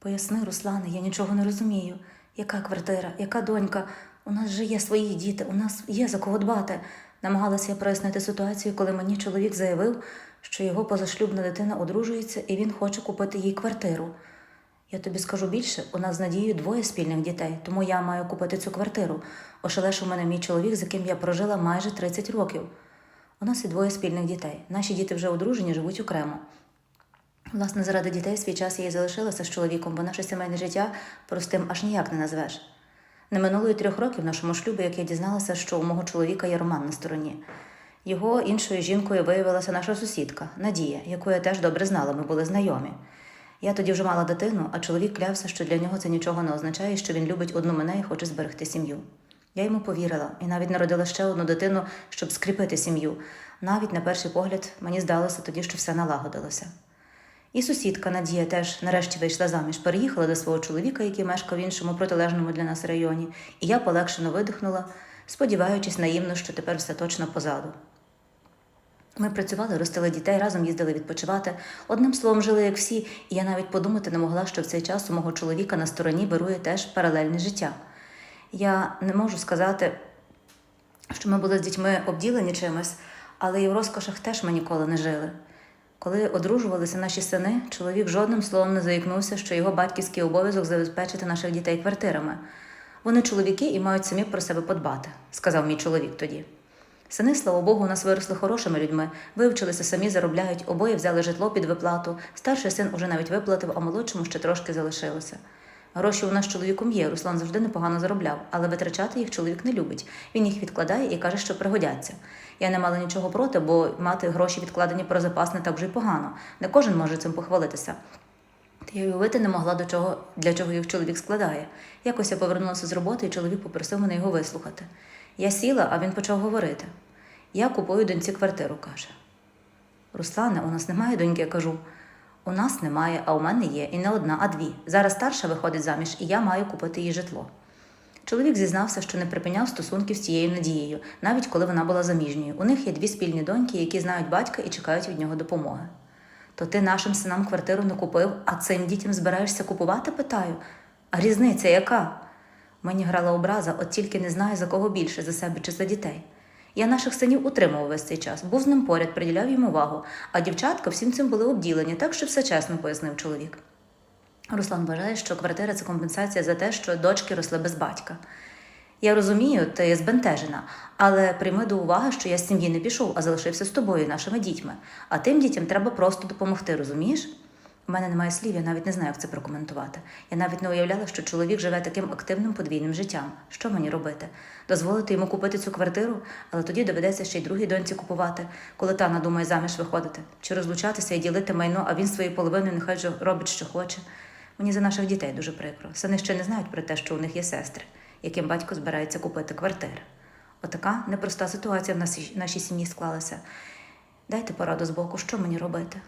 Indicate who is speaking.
Speaker 1: Поясни, Руслане, я нічого не розумію. Яка квартира, яка донька? У нас же є свої діти, у нас є за кого дбати. Намагалася я прояснити ситуацію, коли мені чоловік заявив, що його позашлюбна дитина одружується і він хоче купити їй квартиру. Я тобі скажу більше, у нас з Надією двоє спільних дітей, тому я маю купити цю квартиру. Ошелешив мене мій чоловік, з яким я прожила майже 30 років. У нас і двоє спільних дітей. Наші діти вже одружені, живуть окремо. Власне, заради дітей свій час я і залишилася з чоловіком, бо наше сімейне життя простим аж ніяк не назвеш. Не минуло й трьох років нашому шлюбі, як я дізналася, що у мого чоловіка є роман на стороні. Його іншою жінкою виявилася наша сусідка Надія, яку я теж добре знала, ми були знайомі. Я тоді вже мала дитину, а чоловік клявся, що для нього це нічого не означає, що він любить одну мене і хоче зберегти сім'ю. Я йому повірила і навіть народила ще одну дитину, щоб скріпити сім'ю. Навіть на перший погляд мені здалося тоді, що все налагодилося. І сусідка Надія теж нарешті вийшла заміж, переїхала до свого чоловіка, який мешкав в іншому протилежному для нас районі, і я полегшено видихнула, сподіваючись наївно, що тепер все точно позаду. Ми працювали, ростили дітей, разом їздили відпочивати. Одним словом, жили як всі, і я навіть подумати не могла, що в цей час у мого чоловіка на стороні вирує теж паралельне життя. Я не можу сказати, що ми були з дітьми обділені чимось, але і в розкошах теж ми ніколи не жили. Коли одружувалися наші сини, чоловік жодним словом не заїкнувся, що його батьківський обов'язок забезпечити наших дітей квартирами. Вони чоловіки і мають самі про себе подбати, сказав мій чоловік тоді. Сини, слава Богу, у нас виросли хорошими людьми, вивчилися, самі заробляють, обоє взяли житло під виплату. Старший син уже навіть виплатив, а молодшому ще трошки залишилося. Гроші у нас чоловіком є. Руслан завжди непогано заробляв, але витрачати їх чоловік не любить. Він їх відкладає і каже, що пригодяться. Я не мала нічого проти, бо мати гроші відкладені про запас не так вже й погано. Не кожен може цим похвалитися. Та я уявити не могла, до чого, для чого їх чоловік складає. Якось я повернулася з роботи, і чоловік попросив мене його вислухати. Я сіла, а він почав говорити. Я купую доньці квартиру, каже. Руслане, у нас немає доньки, я кажу. У нас немає, а у мене є і не одна, а дві. Зараз старша виходить заміж, і я маю купити їй житло. Чоловік зізнався, що не припиняв стосунків з цією надією, навіть коли вона була заміжньою. У них є дві спільні доньки, які знають батька і чекають від нього допомоги. То ти нашим синам квартиру не купив, а цим дітям збираєшся купувати? питаю. А різниця яка? Мені грала образа, от тільки не знаю, за кого більше, за себе чи за дітей. Я наших синів утримував весь цей час, був з ним поряд, приділяв їм увагу, а дівчатка всім цим були обділені, так що все чесно пояснив чоловік. Руслан вважає, що квартира це компенсація за те, що дочки росли без батька. Я розумію, ти збентежена, але прийми до уваги, що я з сім'ї не пішов, а залишився з тобою і нашими дітьми. А тим дітям треба просто допомогти, розумієш? У мене немає слів, я навіть не знаю, як це прокоментувати. Я навіть не уявляла, що чоловік живе таким активним подвійним життям. Що мені робити? Дозволити йому купити цю квартиру, але тоді доведеться ще й другій доньці купувати, коли та надумає заміж виходити, чи розлучатися і ділити майно, а він своєю половиною нехай же робить, що хоче. Мені за наших дітей дуже прикро. Сини ще не знають про те, що у них є сестри, яким батько збирається купити квартири. Отака непроста ситуація в нашій, сім'ї склалася. Дайте пораду з боку, що мені робити.